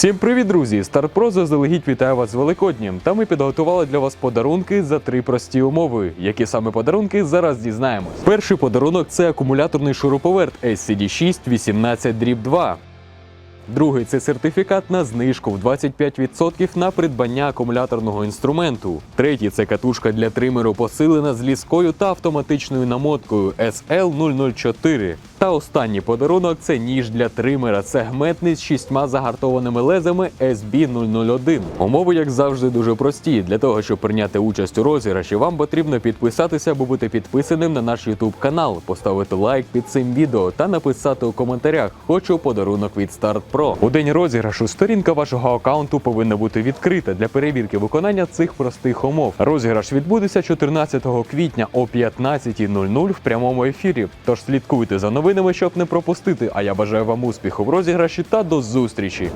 Всім привіт, друзі! StarPro заздалегідь вітає вас з Великоднім. Та ми підготували для вас подарунки за три прості умови. Які саме подарунки зараз дізнаємось. Перший подарунок це акумуляторний шуруповерт SCD6 18 2. Другий це сертифікат на знижку в 25% на придбання акумуляторного інструменту. Третій це катушка для тримеру посилена з ліскою та автоматичною намоткою SL004. Та останній подарунок це ніж для тримера, сегментний з шістьма загартованими лезами SB001. Умови, як завжди, дуже прості. Для того, щоб прийняти участь у розіграші, вам потрібно підписатися або бути підписаним на наш YouTube канал, поставити лайк під цим відео та написати у коментарях Хочу подарунок від Start Pro. У день розіграшу сторінка вашого аккаунту повинна бути відкрита для перевірки виконання цих простих умов. Розіграш відбудеться 14 квітня о 15.00 в прямому ефірі. Тож слідкуйте за новинами, щоб не пропустити. А я бажаю вам успіху в розіграші та до зустрічі!